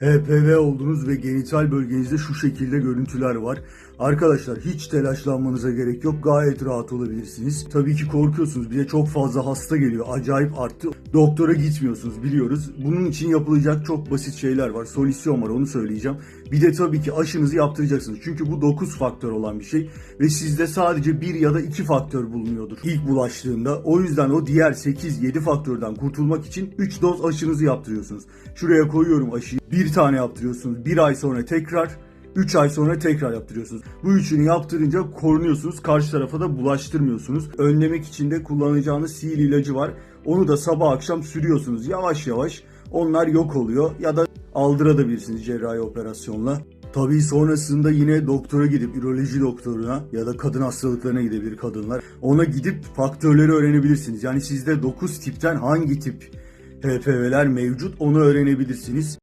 HPV oldunuz ve genital bölgenizde şu şekilde görüntüler var. Arkadaşlar hiç telaşlanmanıza gerek yok. Gayet rahat olabilirsiniz. Tabii ki korkuyorsunuz. Bir de çok fazla hasta geliyor. Acayip arttı. Doktora gitmiyorsunuz biliyoruz. Bunun için yapılacak çok basit şeyler var. Solüsyon var onu söyleyeceğim. Bir de tabii ki aşınızı yaptıracaksınız. Çünkü bu 9 faktör olan bir şey. Ve sizde sadece 1 ya da 2 faktör bulunuyordur ilk bulaştığında. O yüzden o diğer 8-7 faktörden kurtulmak için 3 doz aşınızı yaptırıyorsunuz. Şuraya koyuyorum aşıyı. Bir tane yaptırıyorsunuz. Bir ay sonra tekrar 3 ay sonra tekrar yaptırıyorsunuz. Bu üçünü yaptırınca korunuyorsunuz. Karşı tarafa da bulaştırmıyorsunuz. Önlemek için de kullanacağınız sihir ilacı var. Onu da sabah akşam sürüyorsunuz. Yavaş yavaş onlar yok oluyor ya da aldırabilirsiniz cerrahi operasyonla. Tabii sonrasında yine doktora gidip üroloji doktoruna ya da kadın hastalıklarına gidebilir kadınlar. Ona gidip faktörleri öğrenebilirsiniz. Yani sizde 9 tipten hangi tip HPV'ler mevcut onu öğrenebilirsiniz.